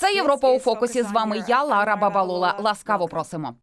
Це Європа у фокусі. З вами я, Лара Бабалула. Ласкаво просимо.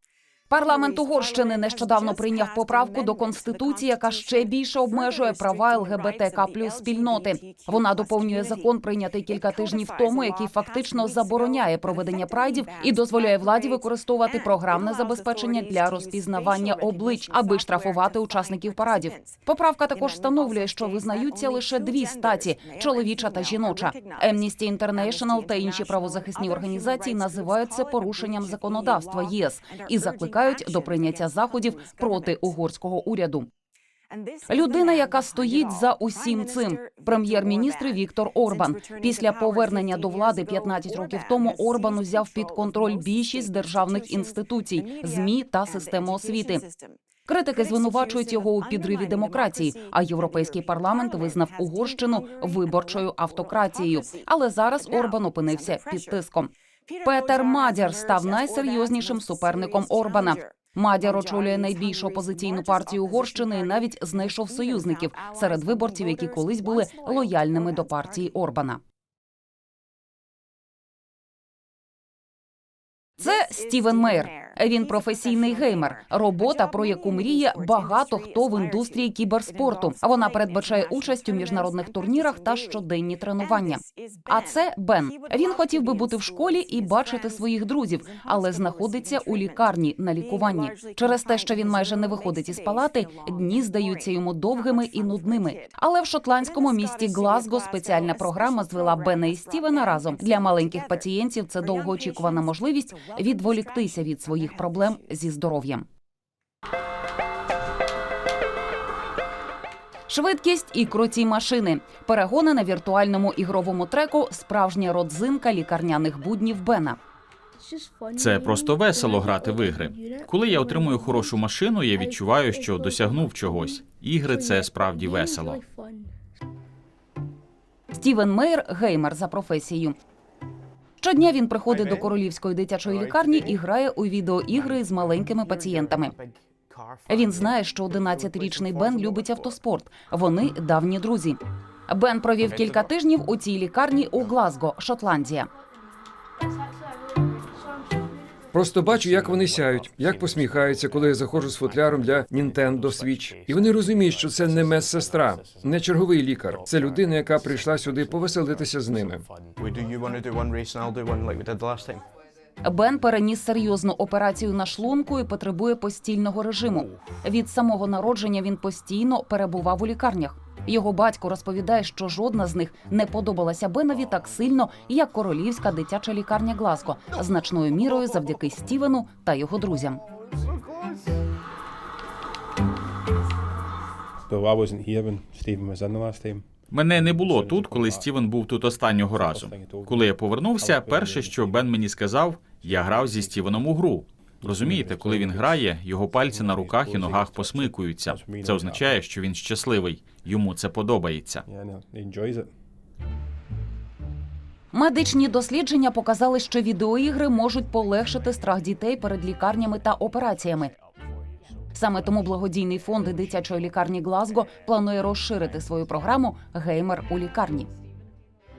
Парламент Угорщини нещодавно прийняв поправку до конституції, яка ще більше обмежує права ЛГБТК плюс спільноти. Вона доповнює закон, прийнятий кілька тижнів тому, який фактично забороняє проведення прайдів і дозволяє владі використовувати програмне забезпечення для розпізнавання облич, аби штрафувати учасників парадів. Поправка також встановлює, що визнаються лише дві статі чоловіча та жіноча. Amnesty International та інші правозахисні організації називають це порушенням законодавства ЄС і закликають до прийняття заходів проти угорського уряду. Людина, яка стоїть за усім цим, прем'єр-міністр Віктор Орбан. Після повернення до влади 15 років тому Орбан узяв під контроль більшість державних інституцій, змі та систему освіти. Критики звинувачують його у підриві демократії. А європейський парламент визнав Угорщину виборчою автократією. Але зараз Орбан опинився під тиском. Петер Мадяр став найсерйознішим суперником Орбана. Мадяр очолює найбільшу опозиційну партію Угорщини і навіть знайшов союзників серед виборців, які колись були лояльними до партії Орбана. Це Стівен Мейер. Він професійний геймер. Робота, про яку мріє багато хто в індустрії кіберспорту. Вона передбачає участь у міжнародних турнірах та щоденні тренування. А це Бен. Він хотів би бути в школі і бачити своїх друзів, але знаходиться у лікарні на лікуванні. Через те, що він майже не виходить із палати, дні здаються йому довгими і нудними. Але в шотландському місті Глазго спеціальна програма звела Бена і Стівена разом. Для маленьких пацієнтів це довгоочікувана можливість відволіктися від своїх проблем зі здоров'ям. Швидкість і круті машини, перегони на віртуальному ігровому треку, справжня родзинка лікарняних буднів Бена. Це просто весело грати в ігри. Коли я отримую хорошу машину, я відчуваю, що досягнув чогось. Ігри це справді весело. Стівен Мейер геймер за професією. Щодня він приходить до королівської дитячої лікарні і грає у відеоігри з маленькими пацієнтами. Він знає, що 11-річний Бен любить автоспорт. Вони давні друзі. Бен провів кілька тижнів у цій лікарні у Глазго, Шотландія. Просто бачу, як вони сяють, як посміхаються, коли я заходжу з футляром для Nintendo Switch. І вони розуміють, що це не медсестра, не черговий лікар. Це людина, яка прийшла сюди повеселитися з ними. Бен переніс серйозну операцію на шлунку і потребує постільного режиму. Від самого народження він постійно перебував у лікарнях. Його батько розповідає, що жодна з них не подобалася Бенові так сильно, як королівська дитяча лікарня Глазго, значною мірою завдяки Стівену та його друзям. Мене не було тут, коли Стівен був тут останнього разу. Коли я повернувся, перше, що Бен мені сказав, я грав зі Стівеном у гру. Розумієте, коли він грає, його пальці на руках і ногах посмикуються. Це означає, що він щасливий. Йому це подобається. Медичні дослідження показали, що відеоігри можуть полегшити страх дітей перед лікарнями та операціями. Саме тому благодійний фонд дитячої лікарні Глазго планує розширити свою програму Геймер у лікарні.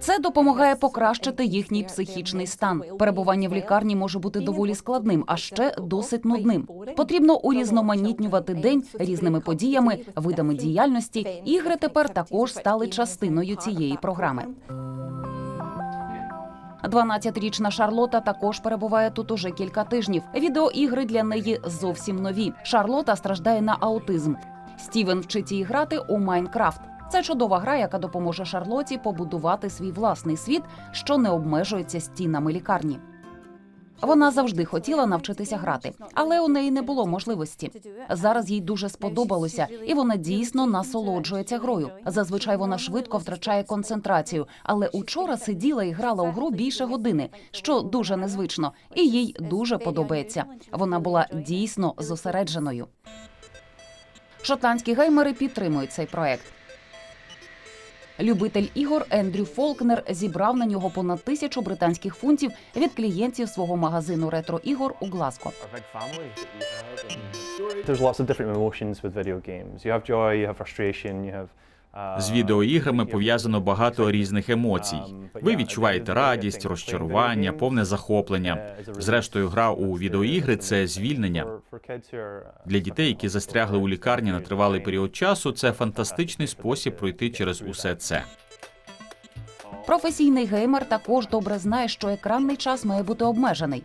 Це допомагає покращити їхній психічний стан. Перебування в лікарні може бути доволі складним, а ще досить нудним. Потрібно урізноманітнювати день різними подіями, видами діяльності. Ігри тепер також стали частиною цієї програми. 12-річна Шарлота також перебуває тут уже кілька тижнів. Відеоігри для неї зовсім нові. Шарлота страждає на аутизм. Стівен вчить її грати у Майнкрафт. Це чудова гра, яка допоможе Шарлоті побудувати свій власний світ, що не обмежується стінами лікарні. Вона завжди хотіла навчитися грати, але у неї не було можливості. Зараз їй дуже сподобалося, і вона дійсно насолоджується грою. Зазвичай вона швидко втрачає концентрацію, але учора сиділа і грала у гру більше години, що дуже незвично, і їй дуже подобається. Вона була дійсно зосередженою. Шотландські геймери підтримують цей проект. Любитель ігор Ендрю Фолкнер зібрав на нього понад тисячу британських фунтів від клієнтів свого магазину ретро-ігор у Глазко. There's lots of different emotions with video games. You have joy, you have frustration, you have З відеоіграми пов'язано багато різних емоцій. Ви відчуваєте радість, розчарування, повне захоплення. Зрештою, гра у відеоігри це звільнення. Для дітей, які застрягли у лікарні на тривалий період часу, це фантастичний спосіб пройти через усе це. Професійний геймер також добре знає, що екранний час має бути обмежений.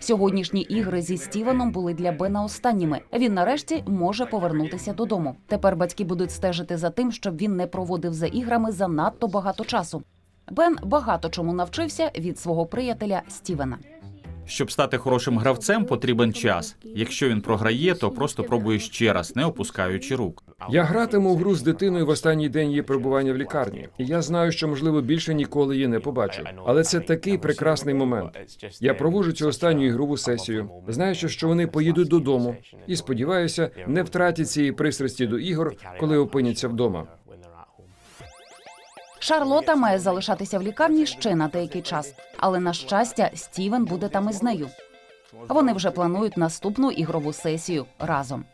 Сьогоднішні ігри зі Стівеном були для Бена останніми. Він нарешті може повернутися додому. Тепер батьки будуть стежити за тим, щоб він не проводив за іграми занадто багато часу. Бен багато чому навчився від свого приятеля Стівена. Щоб стати хорошим гравцем, потрібен час. Якщо він програє, то просто пробує ще раз, не опускаючи рук. Я гратиму в гру з дитиною в останній день її перебування в лікарні. І я знаю, що можливо більше ніколи її не побачу. Але це такий прекрасний момент. Я проводжу цю останню ігрову сесію, знаючи, що вони поїдуть додому, і сподіваюся, не втратять цієї пристрасті до ігор, коли опиняться вдома. Шарлота має залишатися в лікарні ще на деякий час, але на щастя, Стівен буде там із нею. Вони вже планують наступну ігрову сесію разом.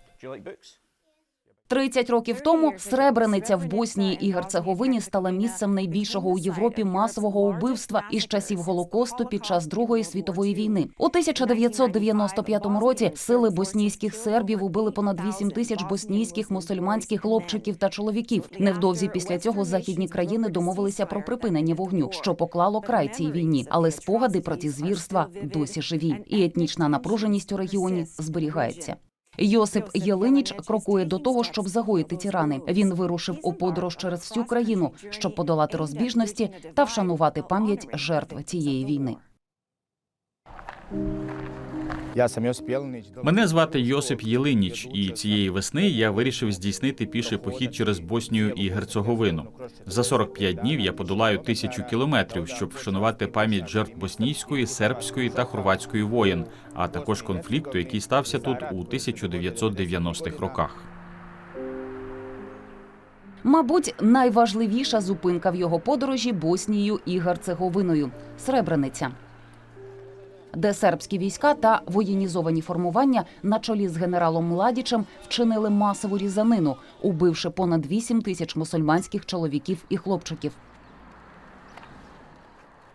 30 років тому Сребрениця в Боснії і Герцеговині стала місцем найбільшого у Європі масового убивства із часів Голокосту під час Другої світової війни. У 1995 році сили боснійських сербів убили понад 8 тисяч боснійських мусульманських хлопчиків та чоловіків. Невдовзі після цього західні країни домовилися про припинення вогню, що поклало край цій війні. Але спогади про ці звірства досі живі, і етнічна напруженість у регіоні зберігається. Йосип Єлиніч крокує до того, щоб загоїти ті рани. Він вирушив у подорож через всю країну, щоб подолати розбіжності та вшанувати пам'ять жертв цієї війни. Мене звати Йосип Єлиніч, і цієї весни я вирішив здійснити піший похід через Боснію і Герцеговину. За 45 днів я подолаю тисячу кілометрів, щоб вшанувати пам'ять жертв боснійської, сербської та хорватської воєн, а також конфлікту, який стався тут у 1990-х роках. Мабуть, найважливіша зупинка в його подорожі Боснією і Герцеговиною Сребрениця. Де сербські війська та воєнізовані формування на чолі з генералом Младічем вчинили масову різанину, убивши понад 8 тисяч мусульманських чоловіків і хлопчиків.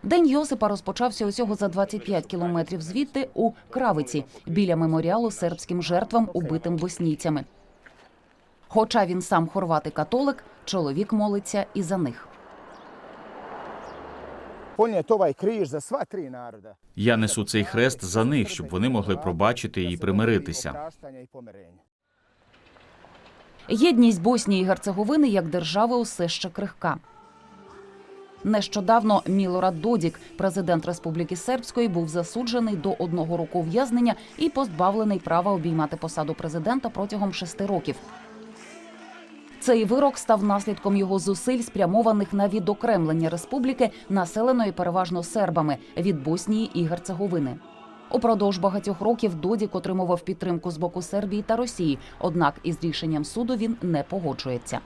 День Йосипа розпочався усього за 25 кілометрів звідти у Кравиці біля меморіалу сербським жертвам, убитим боснійцями. Хоча він сам хорват і католик, чоловік молиться і за них. Ponijeti ovaj križ za sva tri naroda. Я несу цей хрест за них, щоб вони могли пробачити і примиритися. Єдність Боснії і Герцеговини як держави усе ще крихка. Нещодавно Мілорад Додік, президент Республіки Сербської, був засуджений до одного року ув'язнення і позбавлений права обіймати посаду президента протягом шести років. Цей вирок став наслідком його зусиль, спрямованих на відокремлення республіки, населеної переважно сербами від Боснії і Герцеговини. Упродовж багатьох років Додік отримував підтримку з боку Сербії та Росії, однак із рішенням суду він не погоджується.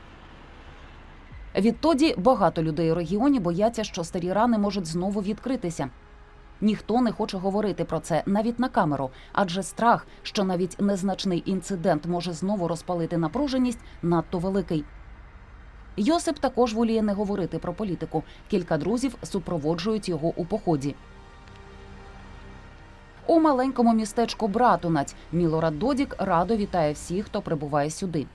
Відтоді багато людей у регіоні бояться, що старі рани можуть знову відкритися. Ніхто не хоче говорити про це навіть на камеру, адже страх, що навіть незначний інцидент може знову розпалити напруженість, надто великий. Йосип також воліє не говорити про політику. Кілька друзів супроводжують його у поході. У маленькому містечку Братунаць Мілорад Додік радо вітає всіх, хто прибуває сюди.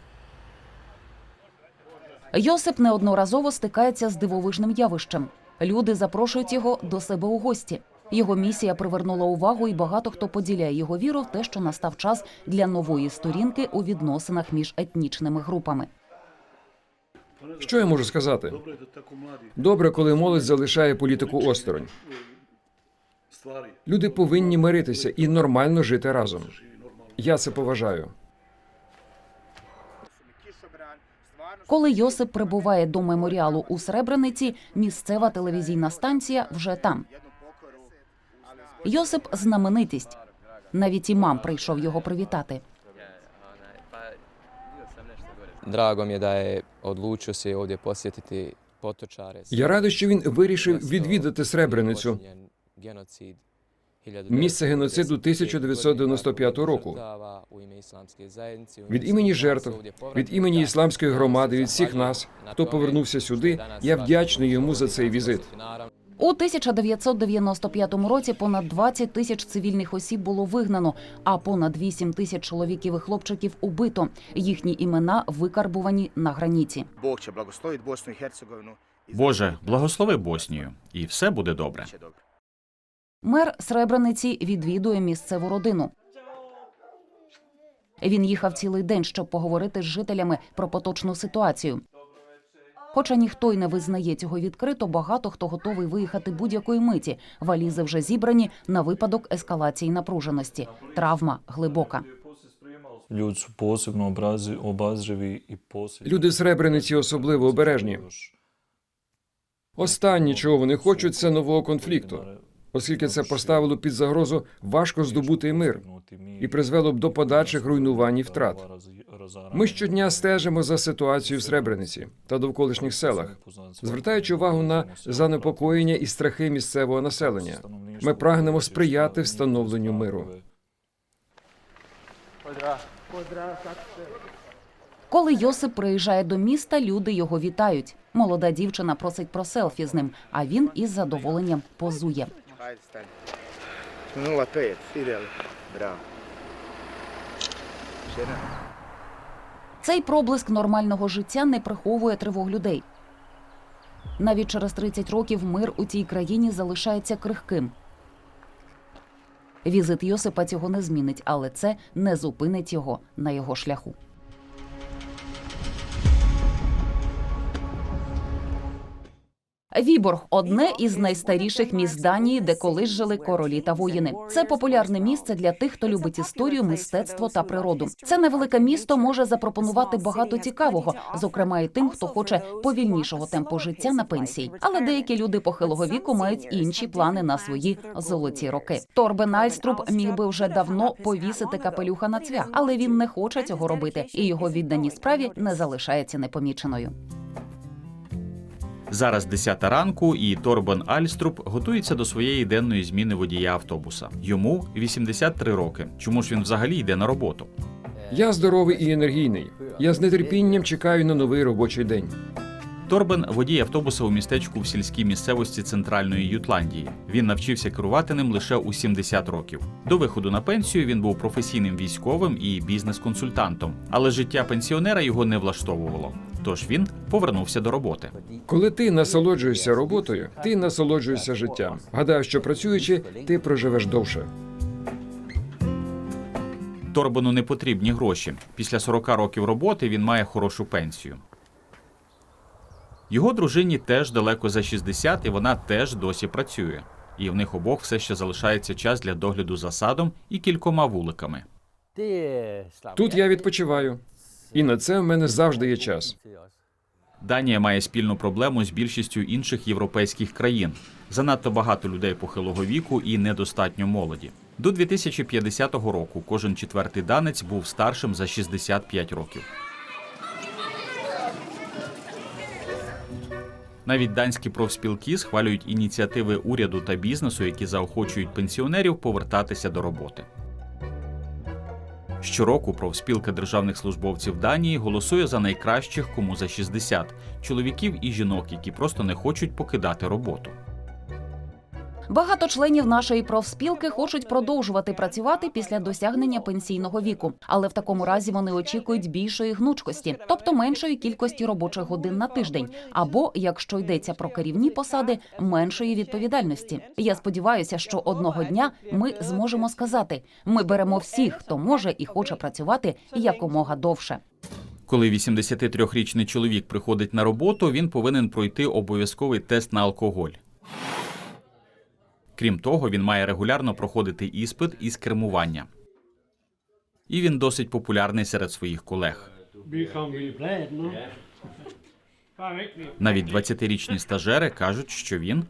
Йосип неодноразово стикається з дивовижним явищем. Люди запрошують його до себе у гості. Його місія привернула увагу, і багато хто поділяє його віру в те, що настав час для нової сторінки у відносинах між етнічними групами. Що я можу сказати? Добре, коли молодь залишає політику осторонь. Люди повинні миритися і нормально жити разом. Я це поважаю. Коли Йосип прибуває до меморіалу у Сребрениці, місцева телевізійна станція вже там. Йосип знаменитість. Навіть імам прийшов його привітати. Da je odlučio se ovdje posjetiti potočare. Я радий, що він вирішив відвідати Сребреницю. Місце геноциду 1995 року. Від імені жертв, від імені ісламської громади, від всіх нас, хто повернувся сюди, я вдячний йому за цей візит. У 1995 році понад 20 тисяч цивільних осіб було вигнано, а понад 8 тисяч чоловіків і хлопчиків убито. Їхні імена викарбувані на граніті. Бог blagosloviti Bosnu i Hercegovinu. i Боже, благослови Боснію, і все буде добре. Мер Сребрениці відвідує місцеву родину. Він їхав цілий день, щоб поговорити з жителями про поточну ситуацію. Хоча ніхто й не визнає цього відкрито, багато хто готовий виїхати будь-якої миті. Валізи вже зібрані на випадок ескалації напруженості. Травма глибока. Люди obrazi, obazrivi i posebno... Люди Сребрениці особливо обережні. Останнє, чого вони хочуть, це нового конфлікту, оскільки це поставило під загрозу важко здобутий мир і призвело б до подальших руйнувань і втрат. Ми щодня стежимо за ситуацією в Сребрениці та довколишніх селах, звертаючи увагу на занепокоєння і страхи місцевого населення. Ми прагнемо сприяти встановленню миру. Коли Йосип приїжджає до міста, люди його вітають. Молода дівчина просить про селфі з ним, а він із задоволенням позує. Hajde, Цей проблиск нормального життя не приховує тривог людей. Навіть через 30 років мир у цій країні залишається крихким. Візит Йосипа цього не змінить, але це не зупинить його на його шляху. Віборг одне із найстаріших міст Данії, де колись жили королі та воїни. Це популярне місце для тих, хто любить історію, мистецтво та природу. Це невелике місто може запропонувати багато цікавого, зокрема і тим, хто хоче повільнішого темпу життя на пенсії. Але деякі люди похилого віку мають інші плани на свої золоті роки. Торбен Альструб міг би вже давно повісити капелюха на цвях, але він не хоче цього робити, і його відданість справі не залишається непоміченою. Зараз 10 ранку, і Торбен Альструп готується до своєї денної зміни водія автобуса. Йому 83 роки. Чому ж він взагалі йде на роботу? Я здоровий і енергійний. Я з нетерпінням чекаю на новий робочий день. Торбен водій автобуса у містечку в сільській місцевості центральної Ютландії. Він навчився керувати ним лише у 70 років. До виходу на пенсію він був професійним військовим і бізнес-консультантом, але життя пенсіонера його не влаштовувало. Тож він повернувся до роботи. Коли ти насолоджуєшся роботою, ти насолоджуєшся життям. Гадаю, що працюючи, ти проживеш довше. Торбену не потрібні гроші. Після 40 років роботи він має хорошу пенсію. Його дружині теж далеко за 60, і вона теж досі працює. І в них обох все ще залишається час для догляду за садом і кількома вуликами. Тут я відпочиваю, і на це в мене завжди є час. Данія має спільну проблему з більшістю інших європейських країн. Занадто багато людей похилого віку і недостатньо молоді. До 2050 року кожен четвертий данець був старшим за 65 років. Навіть данські профспілки схвалюють ініціативи уряду та бізнесу, які заохочують пенсіонерів повертатися до роботи. Щороку профспілка державних службовців Данії голосує за найкращих, кому за 60 – чоловіків і жінок, які просто не хочуть покидати роботу. Багато членів нашої профспілки хочуть продовжувати працювати після досягнення пенсійного віку, але в такому разі вони очікують більшої гнучкості, тобто меншої кількості робочих годин на тиждень, або якщо йдеться про керівні посади, меншої відповідальності. Я сподіваюся, що одного дня ми зможемо сказати: ми беремо всіх, хто може і хоче працювати якомога довше. Коли 83-річний чоловік приходить на роботу, він повинен пройти обов'язковий тест на алкоголь. Крім того, він має регулярно проходити іспит із кермування. І він досить популярний серед своїх колег. Навіть 20-річні стажери кажуть, що він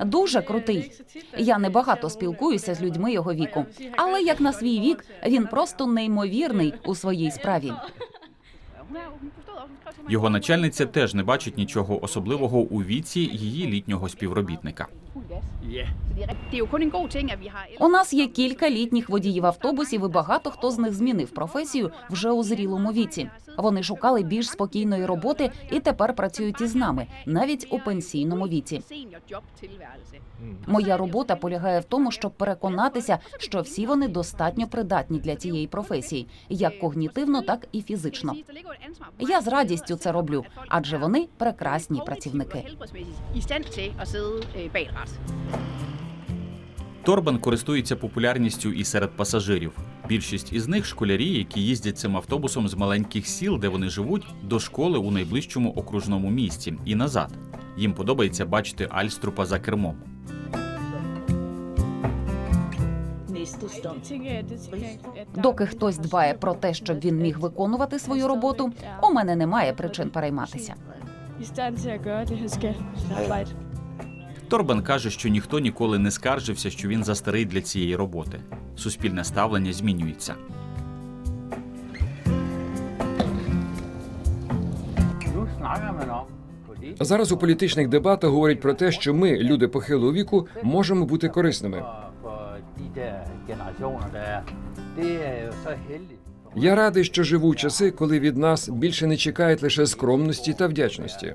Дуже крутий. Я небагато спілкуюся з людьми його віку, але як на свій вік він просто неймовірний у своїй справі. Його начальниця теж не бачить нічого особливого у віці її літнього співробітника. У нас є кілька літніх водіїв автобусів, і багато хто з них змінив професію вже у зрілому віці. Вони шукали більш спокійної роботи і тепер працюють із нами, навіть у пенсійному віці. Моя робота полягає в тому, щоб переконатися, що всі вони достатньо придатні для цієї професії, як когнітивно, так і фізично. Я з радістю це роблю, адже вони прекрасні працівники. Торбан користується популярністю і серед пасажирів. Більшість із них школярі, які їздять цим автобусом з маленьких сіл, де вони живуть, до школи у найближчому окружному місті і назад. Їм подобається бачити Альструпа за кермом. Доки хтось дбає про те, щоб він міг виконувати свою роботу, у мене немає причин перейматися. Торбан каже, що ніхто ніколи не скаржився, що він застарий для цієї роботи. Суспільне ставлення змінюється. Зараз у політичних дебатах говорять про те, що ми, люди похилого віку, можемо бути корисними. Я радий, що живу часи, коли від нас більше не чекають лише скромності та вдячності.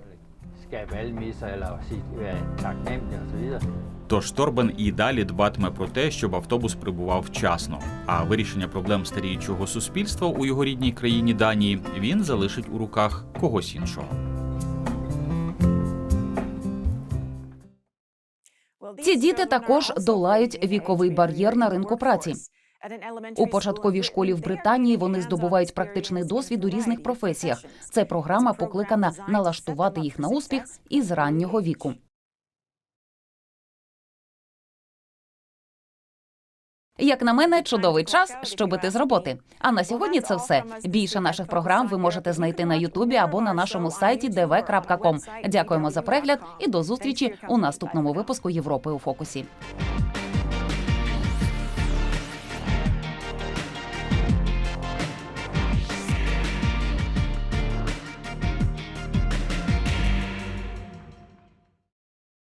Тож Торбан і далі дбатиме про те, щоб автобус прибував вчасно. А вирішення проблем старіючого суспільства у його рідній країні Данії він залишить у руках когось іншого. Ці діти також долають віковий бар'єр на ринку праці. У початковій школі в Британії вони здобувають практичний досвід у різних професіях. Це програма покликана налаштувати їх на успіх із раннього віку. Як на мене, чудовий час, щоб іти з роботи. А на сьогодні це все. Більше наших програм ви можете знайти на Ютубі або на нашому сайті dv.com. Дякуємо за перегляд і до зустрічі у наступному випуску Європи у фокусі.